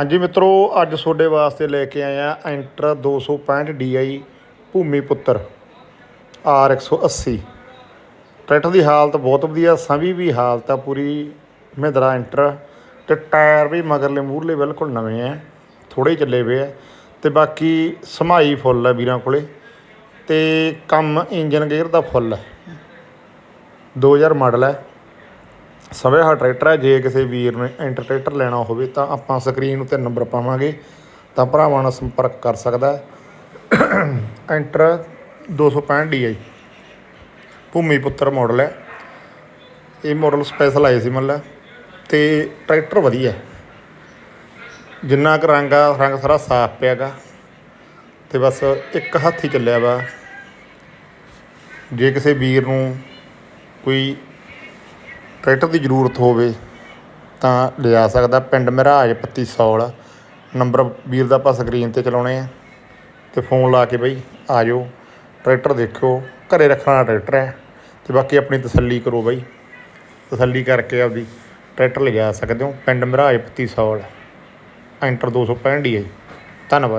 ਹਾਂਜੀ ਮਿੱਤਰੋ, ਅੱਜ ਤੁਹਾਡੇ ਵਾਸਤੇ ਲੈ ਕੇ ਆਏ ਆ ਐਂਟਰ 265 DI ਭੂਮੀ ਪੁੱਤਰ R 180 ਟਰੈਕਟਰ ਦੀ ਹਾਲਤ ਬਹੁਤ ਵਧੀਆ ਸਭੀ ਵੀ ਹਾਲਤ ਆ ਪੂਰੀ, ਮਹਿੰਦਰਾ ਐਂਟਰ। ਤੇ ਟਾਇਰ ਵੀ ਮਗਰਲੇ ਮੂਹਰਲੇ ਬਿਲਕੁਲ ਨਵੇਂ ਆ ਥੋੜੇ ਚੱਲੇ ਪਏ ਆ। ਤੇ ਬਾਕੀ ਸਮਾਈ ਫੁੱਲ ਆ ਵੀਰਾਂ ਕੋਲੇ। ਤੇ ਕੰਮ ਇੰਜਨ ਗੇਅਰ ਦਾ ਫੁੱਲ ਹੈ 2000 ਮਾਡਲ ਹੈ ਸਵੇ ਹਾ ਟਰੈਕਟਰ ਹੈ, ਜੇ ਕਿਸੇ ਵੀਰ ਨੇ ਐਂਟਰ ਟਰੈਕਟਰ ਲੈਣਾ ਹੋਵੇ ਤਾਂ ਆਪਾਂ ਸਕਰੀਨ ਉੱਤੇ ਨੰਬਰ ਪਾਵਾਂਗੇ, ਤਾਂ ਭਰਾਵਾਂ ਨਾਲ ਸੰਪਰਕ ਕਰ ਸਕਦਾ ਹੈ। ਐਂਟਰ 265 DI ਭੂਮੀ ਪੁੱਤਰ ਮਾਡਲ ਹੈ। ਇਹ ਮਾਡਲ ਸਪੈਸ਼ਲ ਆਏ ਸੀ ਮਤਲਬ ਤੇ ਟਰੈਕਟਰ ਵਧੀਆ ਜਿੰਨਾ ਕੁ ਰੰਗ ਆ, ਰੰਗ ਸਾਰਾ ਸਾਫ਼ ਪਿਆਗਾ ਤੇ ਬਸ ਇੱਕ ਹੱਥ ਹੀ ਚੱਲਿਆ ਵਾ। ਜੇ ਕਿਸੇ ਵੀਰ ਨੂੰ ਕੋਈ ਟਰੈਕਟਰ ਦੀ ਜ਼ਰੂਰਤ ਹੋਵੇ ਤਾਂ ਲਿਆ ਸਕਦਾ। ਪਿੰਡ ਮਹਾਰਾਜ ਪੱਤੀ ਸੌਲ, ਨੰਬਰ ਵੀਰ ਦਾ ਆਪਾਂ ਸਕਰੀਨ ਤੇ ਚਲਾਉਣੇ ਆ। ਤੇ ਫੋਨ ਲਾ ਕੇ ਬਈ ਆ ਜਾਓ ਟਰੈਕਟਰ ਦੇਖਿਓ, ਘਰੇ ਰੱਖਣ ਵਾਲਾ ਟਰੈਕਟਰ ਹੈ। ਤੇ ਬਾਕੀ ਆਪਣੀ ਤਸੱਲੀ ਕਰੋ ਬਈ। ਤਸੱਲੀ ਕਰਕੇ ਆਪਦੀ ਟਰੈਕਟਰ ਲਿਜਾ ਸਕਦੇ ਹੋ। ਪਿੰਡ ਮਹਾਰਾਜ ਪੱਤੀ ਸੌਲ, ਐਂਟਰ 265 ਹੀ ਹੈ ਜੀ। ਧੰਨਵਾਦ।